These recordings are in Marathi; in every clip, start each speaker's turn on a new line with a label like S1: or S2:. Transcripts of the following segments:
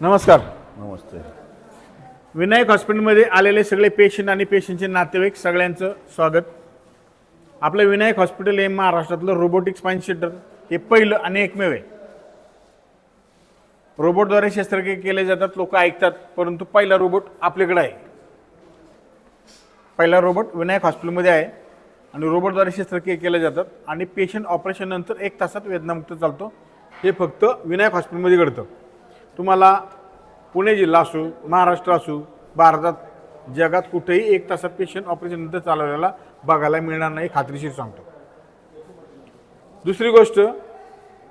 S1: नमस्कार.
S2: नमस्ते.
S1: विनायक हॉस्पिटलमध्ये आलेले सगळे पेशंट आणि पेशंटचे नातेवाईक सगळ्यांचं स्वागत. आपलं विनायक हॉस्पिटल हे महाराष्ट्रातलं रोबोटिक स्पाईन सेंटर हे पहिलं आणि एकमेव आहे. रोबोटद्वारे शस्त्रक्रिया केले जातात लोक ऐकतात परंतु पहिला रोबोट आपल्याकडे आहे. पहिला रोबोट विनायक हॉस्पिटलमध्ये आहे आणि रोबोटद्वारे शस्त्रक्रिया केल्या जातात आणि पेशंट ऑपरेशन नंतर एक तासात वेदनामुक्त चालतो. हे फक्त विनायक हॉस्पिटलमध्ये घडतं. तुम्हाला पुणे जिल्हा असो महाराष्ट्र असू भारतात जगात कुठेही एक तासात पेशंट ऑपरेशन नंतर चालवलेला बघायला मिळणार नाही खात्रीशीर सांगतो. दुसरी गोष्ट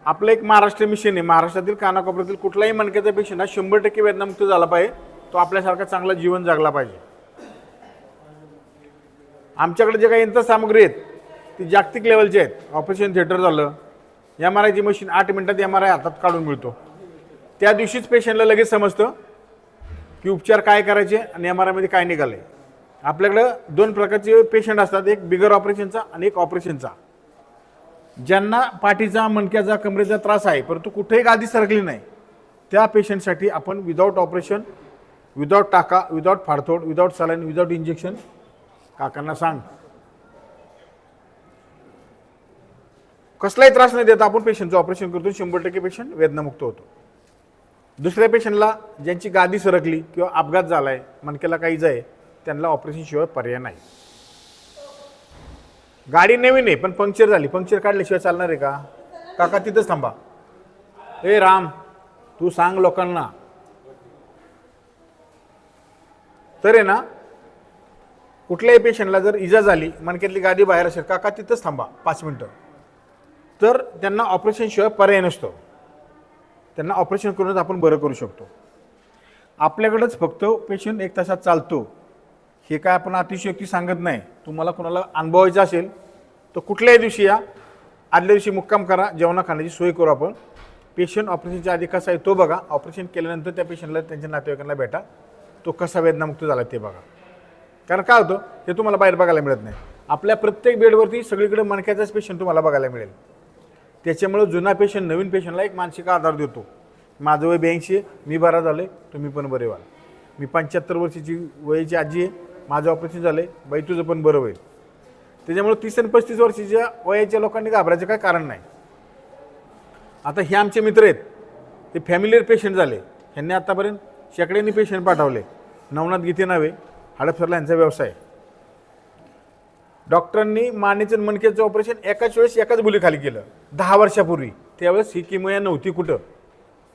S1: आपलं एक महाराष्ट्र मिशन आहे. महाराष्ट्रातील कानाकोपऱ्यातील कुठलाही मणक्याचा पेशंट हा शंभर टक्के वेदनामुक्त झाला पाहिजे. तो आपल्यासारखा चांगला जीवन जगला पाहिजे. आमच्याकडे जे काही यंत्रसामग्री आहेत ती जागतिक लेवलची आहेत. ऑपरेशन थिएटर झालं एम आर आयची मशीन आठ मिनिटात एम आर आय हातात काढून मिळतो. त्या दिवशीच पेशंटला लगेच समजतं की उपचार काय करायचे आणि एम आर आयमध्ये काय निघालं आहे आपल्याकडं दोन प्रकारचे पेशंट असतात. एक बिगर ऑपरेशनचा आणि एक ऑपरेशनचा ज्यांना पाठीचा मणक्याचा कमरेचा त्रास आहे परंतु कुठेही गादी सरकली नाही त्या पेशंटसाठी आपण विदाऊट ऑपरेशन विदाऊट टाका विदाऊट फाडतोड विदाऊट सलाईन विदाऊट इंजेक्शन काकांना सांग. कसलाही त्रास नाही देता आपण पेशंटचं ऑपरेशन करतो. शंभर टक्के पेशंट वेदनामुक्त होतो. दुसऱ्या पेशंटला ज्यांची गादी सरकली किंवा अपघात झाला आहे मणक्याला काही जाय त्यांना ऑपरेशनशिवाय पर्याय नाही. गाडी नवीन आहे पण पंक्चर झाली. पंक्चर काढल्याशिवाय चालणार आहे का? काका तिथंच थांबा. ए राम तू सांग लोकांना. तर आहे ना कुठल्याही पेशंटला जर इजा झाली मणक्यातली गादी बाहेर असेल काका तिथंच थांबा. पाच मिनटं. तर त्यांना ऑपरेशनशिवाय पर्याय नसतो. त्यांना ऑपरेशन करूनच आपण बरं करू शकतो. आपल्याकडंच फक्त पेशंट एक तासात चालतो. हे काय आपण अतिशयोक्ती सांगत नाही. तुम्हाला कोणाला अनुभवायचं असेल तर कुठल्याही दिवशी या. आदल्या दिवशी मुक्काम करा जेवणा खाण्याची सोय करू आपण. पेशंट ऑपरेशनच्या आधी कसा आहे तो बघा. ऑपरेशन केल्यानंतर त्या पेशंटला त्यांच्या नातेवाईकांना भेटा. तो कसा वेदनामुक्त झाला ते बघा. कारण काय होतं हे तुम्हाला बाहेर बघायला मिळत नाही. आपल्या प्रत्येक बेडवरती सगळीकडे मणक्याचाच पेशंट तुम्हाला बघायला मिळेल. त्याच्यामुळं जुना पेशंट नवीन पेशंटला एक मानसिक आधार देतो. माझं वय ब्याऐंशी आहे मी बरा झालो आहे तुम्ही पण बरे व्हाल. मी पंच्याहत्तर वर्षाची वयाची आजी आहे माझं ऑपरेशन झालं आहे बाई तुझं पण बरं होईल. त्याच्यामुळं तीस आणि पस्तीस वर्षाच्या वयाच्या लोकांनी घाबरायचं काय कारण नाही. आता हे आमचे मित्र आहेत ते फॅमिलीर पेशंट झाले. ह्यांनी आतापर्यंत शेकड्यांनी पेशंट पाठवले. नवनाथ गीते नावे हडपसरला यांचा व्यवसाय आहे. डॉक्टरांनी मानेचं आणि मणक्याचं ऑपरेशन एकाच वेळेस एकाच खाली केलं. दहा वर्षापूर्वी. त्यावेळेस ही किमया नव्हती कुठं.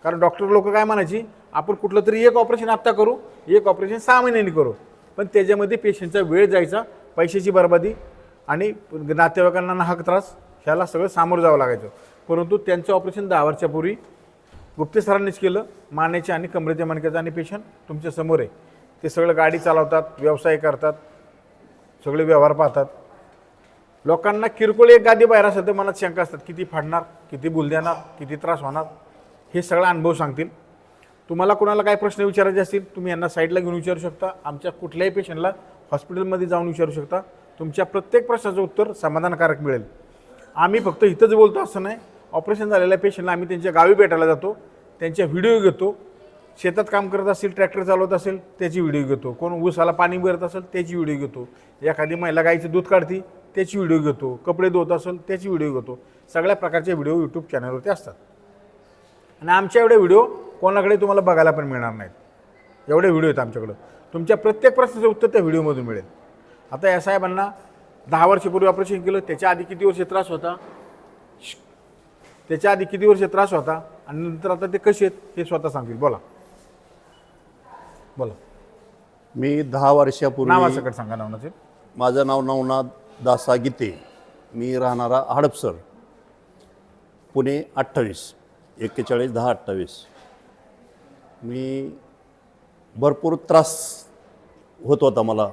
S1: कारण डॉक्टर लोक काय म्हणायची आपण कुठलं तरी एक ऑपरेशन आत्ता करू एक ऑपरेशन सहा महिन्यांनी करू. पण त्याच्यामध्ये पेशंटचा वेळ जायचा पैशाची बरबादी आणि नातेवाईकांना नाहक त्रास ह्याला सगळं सामोरं जावं लागायचं. परंतु त्यांचं ऑपरेशन दहा वर्षापूर्वी गुप्ते सरांनीच केलं. मानेचे आणि कमरेच्या मणक्याचं आणि पेशंट तुमच्यासमोर आहे. ते सगळं गाडी चालवतात व्यवसाय करतात सगळे व्यवहार पाहतात. लोकांना किरकोळ एक गादी बाहेर असेल तर मनात शंका असतात किती फाडणार किती बुल देणार किती त्रास होणार? हे सगळा अनुभव सांगतील. तुम्हाला कोणाला काय प्रश्न विचारायचे असतील तुम्ही यांना साईडला घेऊन विचारू शकता. आमच्या कुठल्याही पेशंटला हॉस्पिटलमध्ये जाऊन विचारू शकता. तुमच्या प्रत्येक प्रश्नाचं उत्तर समाधानकारक मिळेल. आम्ही फक्त इथंच बोलतो असं नाही. ऑपरेशन झालेल्या पेशंटला आम्ही त्यांच्या गावी भेटायला जातो. त्यांच्या व्हिडिओ घेतो. शेतात काम करत असेल ट्रॅक्टर चालवत असेल त्याची व्हिडिओ घेतो. कोण ऊसाला पाणी भरत असेल त्याची व्हिडिओ घेतो. एखादी महिला गाईचं दूध काढती त्याची व्हिडिओ घेतो कपडे धुवत असेल त्याची व्हिडिओ घेतो. सगळ्या प्रकारचे व्हिडिओ यूट्यूब चॅनलवरती असतात. आणि आमच्या एवढे व्हिडिओ कोणाकडे तुम्हाला बघायला पण मिळणार नाहीत. एवढे व्हिडिओ आहेत आमच्याकडं. तुमच्या प्रत्येक प्रश्नाचं उत्तर त्या व्हिडिओमधून मिळेल. आता या साहेबांना दहा वर्षापूर्वी ऑपरेशन केलं त्याच्या आधी किती वर्ष त्रास होता. त्याच्या आधी किती वर्ष त्रास होता? आणि नंतर आता ते कसे आहेत हे स्वतः सांगतील. बोला. बोला.
S2: मी दहा वर्षापूर्वी
S1: नावासकट सांगा नावनाचे
S2: माझं नाव नवनाथ दासा गीते. मी राहणारा हडपसर. पुणे अठ्ठावीस एक्केचाळीस दहा अठ्ठावीस. मी भरपूर त्रास होत होता मला.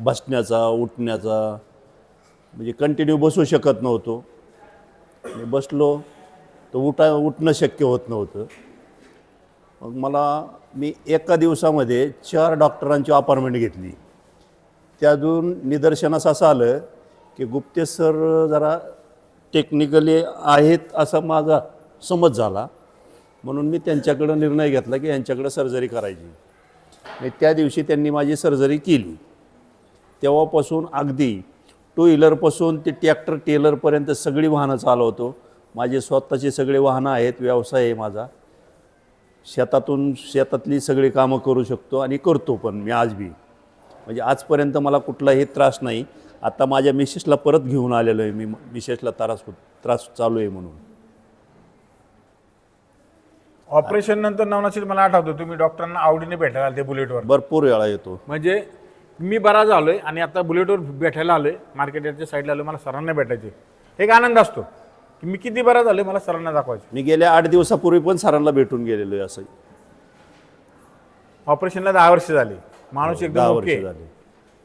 S2: बसण्याचा उठण्याचा. म्हणजे कंटिन्यू बसू शकत नव्हतो. मी बसलो तर उठा उठणं शक्य होत नव्हतं. मग मला मी एका दिवसामध्ये चार डॉक्टरांची अपॉइंटमेंट घेतली. त्यातून निदर्शनास असं आलं की गुप्ते सर जरा टेक्निकली आहेत असा माझा समज झाला. म्हणून मी त्यांच्याकडं निर्णय घेतला की यांच्याकडं सर्जरी करायची. आणि त्या दिवशी त्यांनी माझी सर्जरी केली. तेव्हापासून अगदी टू व्हीलरपासून ते ट्रॅक्टर टेलरपर्यंत सगळी वाहनं चालवतो. माझे स्वतःची सगळी वाहनं आहेत व्यवसाय आहे माझा. शेतातून शेतातली सगळी कामं करू शकतो आणि करतो पण मी आज बी. म्हणजे आजपर्यंत मला कुठलाही त्रास नाही. आता माझ्या मिसेसला परत घेऊन आलेलो आहे मी. मिसेसला त्रास त्रास चालू आहे म्हणून.
S1: ऑपरेशन नंतर नवनाशील मला आठवतो तुम्ही डॉक्टरांना आवडीने भेटायला आले ते बुलेटवर.
S2: भरपूर वेळा येतो.
S1: म्हणजे मी बरा झालोय आणि आता बुलेटवर भेटायला आलोय मार्केट यार्डच्या साईडला आलोय मला सरांना भेटायचे एक आनंद असतो की मी किती बरा झालोय मला सरांना दाखवायचे
S2: मी गेल्या आठ दिवसापूर्वी पण सरांना भेटून गेलेलो आहे असं.
S1: ऑपरेशनला दहा वर्ष झाली. माणूस
S2: दहा
S1: एकदम
S2: वर्ष
S1: ओके.
S2: झाले.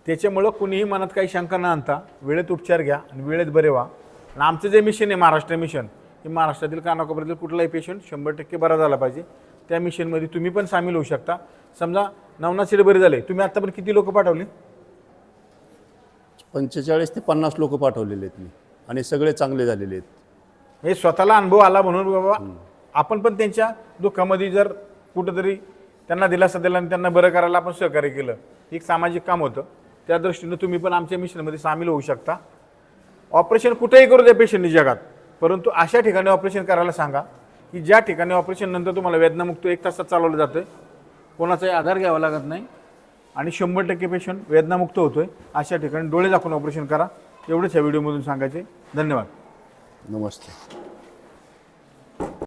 S1: त्याच्यामुळं कुणीही मनात काही शंका न आणता वेळेत उपचार घ्या आणि वेळेत बरे व्हा. आणि आमचं जे मिशन आहे महाराष्ट्र मिशन हे महाराष्ट्रातील कानाकोपऱ्यातील कुठलाही पेशंट शंभर टक्के बरा झाला पाहिजे. त्या मिशनमध्ये तुम्ही पण सामील होऊ शकता. समजा नवनाथ शिडे बरे झाले तुम्ही आतापर्यंत किती लोक पाठवली?
S2: पंचेचाळीस ते पन्नास लोक पाठवलेले आहेत मी. आणि सगळे चांगले झालेले आहेत.
S1: हे स्वतःला अनुभव आला म्हणून बाबा आपण पण त्यांच्या दुःखामध्ये जर कुठंतरी त्यांना दिलासा दिला आणि त्यांना बरं करायला आपण सहकार्य केलं. हे एक सामाजिक काम होतं. त्या दृष्टीनं तुम्ही पण आमच्या मिशनमध्ये सामील होऊ शकता. ऑपरेशन कुठेही करू द्या पेशंटनी जगात. परंतु अशा ठिकाणी ऑपरेशन करायला सांगा की ज्या ठिकाणी ऑपरेशन नंतर तुम्हाला वेदनामुक्त एक तासात चालवलं जातं कोणाचाही आधार घ्यावा लागत नाही आणि शंभर टक्के पेशंट वेदनामुक्त होतो आहे अशा ठिकाणी डोळे दाखवून ऑपरेशन करा. एवढंच ह्या व्हिडिओमधून सांगायचे धन्यवाद.
S2: नमस्ते.